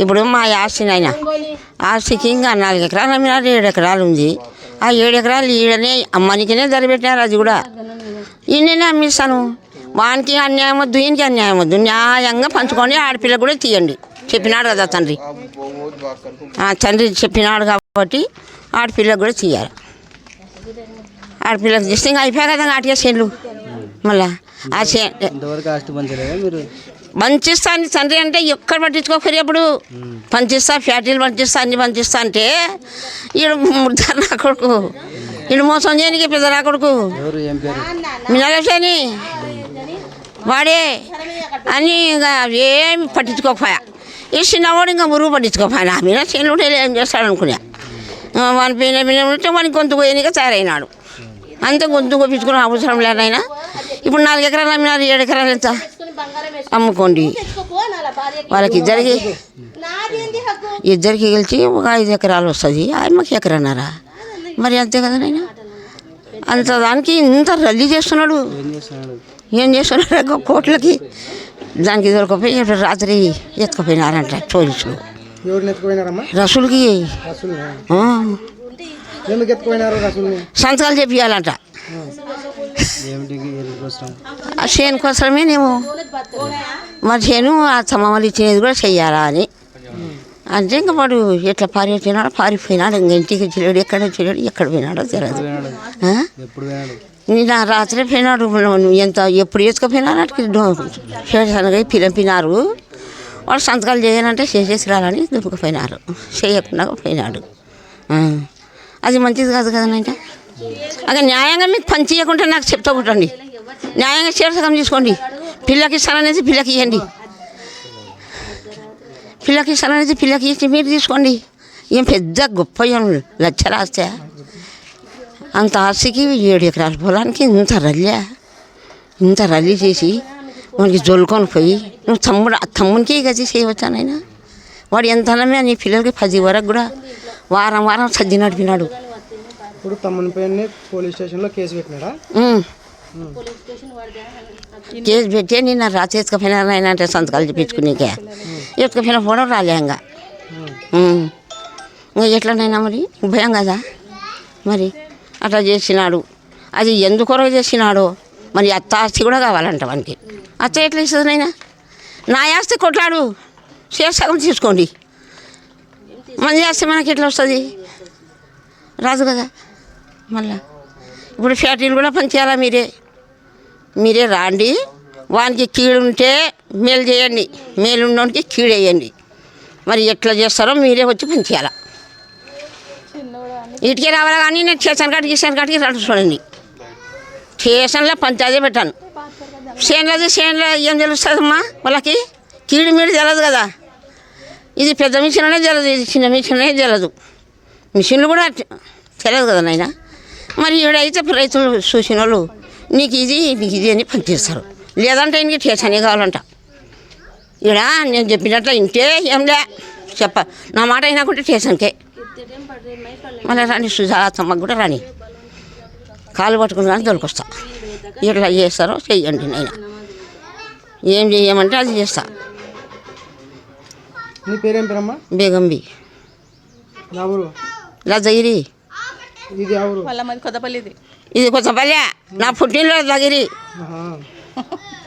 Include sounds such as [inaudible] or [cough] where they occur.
ఇప్పుడు మా ఆస్తి నాయన ఆస్తికి ఇంకా నాలుగు ఎకరాలు అమ్మినారు ఏడు ఎకరాలు ఉంది. ఆ ఏడు ఎకరాలు ఈడనే అమ్మానికినే ధర పెట్టినారు అది కూడా. ఈయననే అమ్మిస్తాను. వానికి అన్యాయం వద్దు ఈయనకి అన్యాయం వద్దు. న్యాయంగా పంచుకొని ఆడపిల్ల కూడా తీయండి. చెప్పినాడు కదా తండ్రి. ఆ, తండ్రి చెప్పినాడు కాబట్టి ఆడపిల్లకు కూడా తీయాలి. ఆడపిల్లకు తీస్తే ఇంకా అయిపోయా కదా ఆటిగా చేనులు. మళ్ళా ఆ చే పంచిస్తా అని తండ్రి అంటే ఎక్కడ పట్టించుకోకరు ఎప్పుడు పంచిస్తా ఫ్యాటీలు పంచిస్తా అన్ని పంచిస్తా అంటే ఈడు ముద్ద నా కొడుకు. ఈడు మోసం చేయనికి పెద్ద నా కొడుకు. మినలసేని వాడే. అని ఇంకా ఏమి పట్టించుకోకపోయా. ఈ చిన్నవాడు ఇంకా మురుగు పట్టించుకోపోయా నా మీద చేనుడు ఏం చేస్తాడు అనుకున్నా. వాని పైన మీద ఉంటే వాని గొంతు పోయినగా తయారైనాడు. అంతే గొంతు కొప్పించుకునే అవసరం లేదైనా. ఇప్పుడు నాలుగు ఎకరాలు అమ్మినారు ఏడు ఎకరాలు ఎంత? అమ్ముకోండి. వాళ్ళకి ఇద్దరికి ఇద్దరికి గెలిచి ఒక ఐదు ఎకరాలు వస్తుంది. ఆయమ్మకి ఎకరన్నారా. మరి అంతే కదా నైనా అంత దానికి ఇంత రద్దీ చేస్తున్నాడు. ఏం చేస్తున్నాడు? కోట్లకి. దానికి దొరకపోయి రాత్రి ఎత్తుకుపోయినారంట పోలీసులు. రసులకి. సంతకాలు చెప్పియాలంట కోసం ఆ చేను కోసమే నేను మరి చేను ఆ తమ్మలు ఇచ్చినది కూడా చెయ్యాలా అని. అంటే ఇంకా వాడు ఎట్లా పారిపోయినాడో పారిపోయినాడు. ఇంక ఇంటికి వచ్చినాడు ఎక్కడ వచ్చినాడు ఎక్కడ పోయినాడో తెలియదు నిన్న రాత్రి పోయినాడు. ఎంత ఎప్పుడు వేసుకుపోయినారు అటు శేషనగా పిలిపినారు. వాడు సంతకాలు చేయాలంటే చేసేసి రాలని దుప్పుకుపోయినారు చేయకుండా పోయినాడు. అది మంచిది కాదు కదనంటే? అక్కడ అదే న్యాయంగా మీకు పని చేయకుండా నాకు చెప్తా కొట్టండి న్యాయంగా చేరసకం తీసుకోండి. పిల్లకి ఇస్తాననేది పిల్లకి ఇవ్వండి పిల్లకి ఇస్తాననేది పిల్లకి ఇచ్చి మీరు తీసుకోండి. ఏం పెద్ద గొప్ప ఏం లచ్చ రాస్తే. అంత ఆస్తికి ఏడు ఎకరాల పొలానికి ఇంత రల్లే. ఇంత రల్లీ చేసి వాడికి జోలుకొని పోయి నువ్వు తమ్ముడు తమ్మునికి గది చేయవచ్చానైనా వాడు ఎంత అన్నమే నీ పిల్లలకి పది వరకు కూడా వారం వారం సర్ది నడిపినాడు. ఇప్పుడు తమ్ముని పైన పోలీస్ స్టేషన్లో కేసు పెట్టినాడా. కేసు పెట్టి నిన్న రాత్రి ఎత్తుకపోయినారు అంటే సంతకాలు చెప్పించుకునేకే ఎత్తుకపోయిన పోవడం రాలే ఇంకా. ఇంకా ఎట్లనైనా మరి? భయం కదా? మరి అట్లా చేసినాడు. అది ఎందుకొరకు చేసినాడో? మరి అత్త ఆస్తి కూడా కావాలంట వానికి. అత్త ఎట్లా ఇస్తుంది నైనా? నా ఆస్తి కొట్లాడు. సగం తీసుకోండి. మంది ఆస్తి మనకి ఎట్లా వస్తుంది? రాదు కదా? మళ్ళా. ఇప్పుడు ఫ్యాక్టరీలు కూడా పనిచేయాలా మీరే? మీరే రాండి. వానికి కీడు ఉంటే మేలు చేయండి. మేలు ఉన్నోనికి కీడేయండి. మరి ఎట్లా చేస్తారో మీరే వచ్చి పనిచేయాలా ఇటుకే రావాలా కానీ నేను స్టేషన్ కాటికి స్టేషన్ కాటికి రండి చూడండి. స్టేషన్లో పంచాయతీ పెట్టాను. చేనులది చేనులో ఏం తెలుస్తుందమ్మా వాళ్ళకి? కీడు మీడు తెలదు కదా. ఇది పెద్ద మిషన్ అనేది తెలదు ఇది చిన్న మిషన్ అనేది తెలదు మిషన్లు కూడా తెలియదు కదా నైనా మరి ఈడైతే రైతులు చూసిన వాళ్ళు నీకు ఇది నీకు ఇది అని పనిచేస్తారు. లేదంటే ఇంక స్టేషనే కావాలంట. ఈడ నేను చెప్పినట్లు ఇంటే ఏంలే చెప్ప నా మాట అయినాకుంటే స్టేషన్కే మళ్ళీ రాని సుజాతమ్మకు కూడా రాని. కాలు పట్టుకుని కానీ దొరికొస్తా ఎట్లా చేస్తారో చెయ్యండి నైనా ఏం చెయ్యమంటే అది చేస్తా. నీ పేరేం పేరమ్మా? బేగంబి. లజగిరి. ఇది ఊరు వాళ్ళ మాది కొత్తపల్లిది. ఇది నా లగిరి ఆహా. [laughs]